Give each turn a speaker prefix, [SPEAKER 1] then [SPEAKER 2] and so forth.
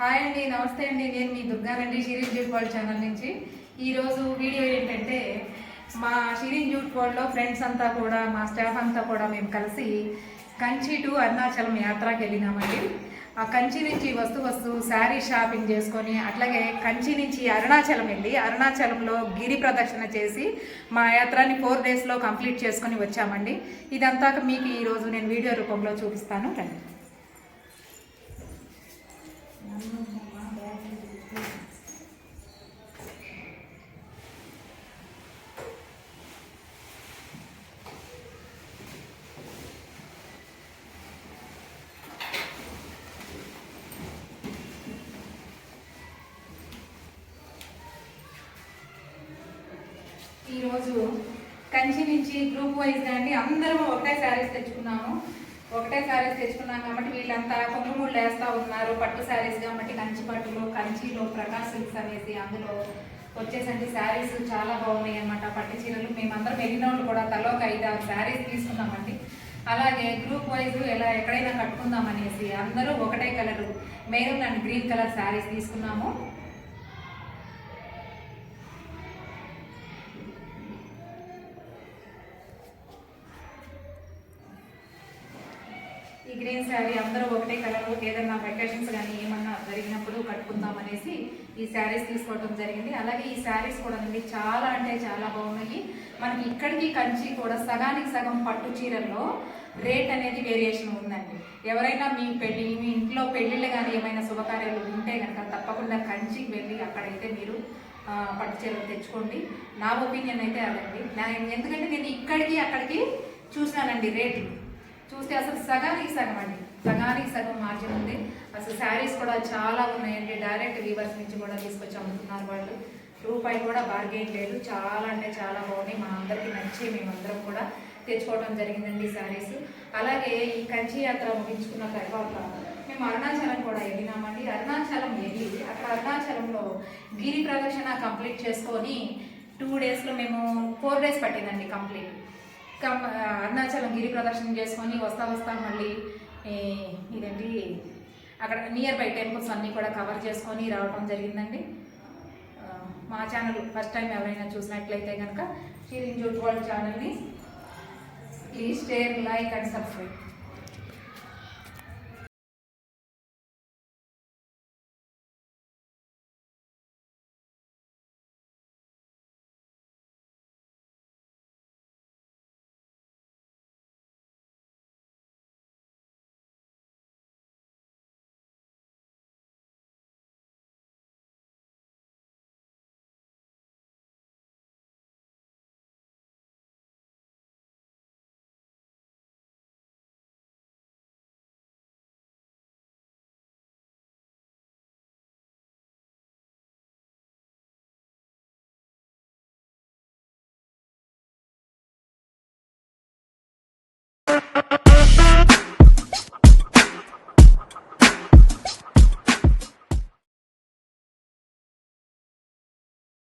[SPEAKER 1] Hi అండి నమస్తే అండి. నేను మీ దుర్గానండి షిరీన్ జూట్ వరల్డ్ ఛానల్ నుంచి. ఈరోజు వీడియో ఏంటంటే మా షిరీన్ జూట్ వరల్డ్లో ఫ్రెండ్స్ అంతా కూడా మా స్టాఫ్ అంతా కూడా మేము కలిసి కంచి టు అరుణాచలం యాత్రకి వెళ్ళినామండి. ఆ కంచి నుంచి వస్తు వస్తు శారీ షాపింగ్ చేసుకొని అట్లాగే కంచి నుంచి అరుణాచలం వెళ్ళి అరుణాచలంలో గిరి ప్రదక్షిణ చేసి మా యాత్రని ఫోర్ డేస్లో కంప్లీట్ చేసుకొని వచ్చామండి. ఇదంతా మీకు ఈరోజు నేను వీడియో రూపంలో చూపిస్తాను. రండి. ఈరోజు కంచి నుంచి గ్రూప్ వైజ్ అండి అందరం ఒకటే శారీస్ తెచ్చుకున్నాము. ఒకటే శారీస్ తెచ్చుకున్నాం కాబట్టి వీళ్ళంతా కొమ్ముముళ్ళు వేస్తూ ఉన్నారు. పట్టు శారీస్ కాబట్టి కంచి పట్టులో కంచిలో ప్రకాశ్ సిల్క్స్ అనేసి అందులో వచ్చేసండి శారీస్ చాలా బాగున్నాయి అన్నమాట. పట్టు చీరలు మేమందరం వెళ్ళిన వాళ్ళు కూడా తలో ఒక ఐదు ఆరు శారీస్ తీసుకున్నామండి. అలాగే గ్రూప్ వైజ్ ఎలా ఎక్కడైనా కట్టుకుందాం అనేసి అందరూ ఒకటే colour maroon and green colour saris తీసుకున్నాము. ఈ గ్రీన్ శారీ అందరూ ఒకటే కలర్ ఏదన్నా వెకేషన్స్ కానీ ఏమన్నా జరిగినప్పుడు కట్టుకుందాం అనేసి ఈ శారీస్ తీసుకోవడం జరిగింది. అలాగే ఈ శారీస్ కూడా అండి చాలా అంటే చాలా బాగున్నాయి. మనకి ఇక్కడికి కంచి కూడా సగానికి సగం పట్టు చీరల్లో రేట్ అనేది వేరియేషన్ ఉందండి. ఎవరైనా మీ పెళ్ళి మీ ఇంట్లో పెళ్ళిళ్ళు కానీ ఏమైనా శుభకార్యాలు ఉంటే కనుక తప్పకుండా కంచికి వెళ్ళి అక్కడైతే మీరు పట్టు చీరలు తెచ్చుకోండి. నా ఒపీనియన్ అయితే అదండి. నా ఎందుకంటే నేను ఇక్కడికి అక్కడికి చూసినానండి రేట్లు చూస్తే అసలు సగానికి సగం అండి. సగానికి సగం మార్జిన్ ఉంది. అసలు శారీస్ కూడా చాలా ఉన్నాయండి. డైరెక్ట్ వీవర్స్ నుంచి కూడా తీసుకొచ్చి అమ్ముతున్నారు వాళ్ళు. రూపాయి కూడా బార్గెయిన్ లేదు. చాలా అంటే చాలా బాగున్నాయి. మా అందరికీ నచ్చి మేమందరం కూడా తెచ్చుకోవడం జరిగిందండి శారీస్. అలాగే ఈ కంచి యాత్ర ముగించుకున్న తర్వాత మేము అరుణాచలం కూడా వెళ్ళినామండి. అరుణాచలం వెళ్ళి అక్కడ అరుణాచలంలో గిరి ప్రదక్షిణ కంప్లీట్ చేసుకొని టూ డేస్లో మేము ఫోర్ డేస్ పట్టిందండి కంప్లీట్ కం- అరుణాచలం గిరి ప్రదర్శన చేసుకొని వస్తా వస్తా మళ్ళీ ఇదేంటి అక్కడ నియర్ బై టెంపుల్స్ అన్నీ కూడా కవర్ చేసుకొని రావడం జరిగిందండి. మా ఛానల్ ఫస్ట్ టైం ఎవరైనా చూసినట్లయితే కనుక షీరిన్ జూట్ వాళ్ళ ఛానల్ని please share like and subscribe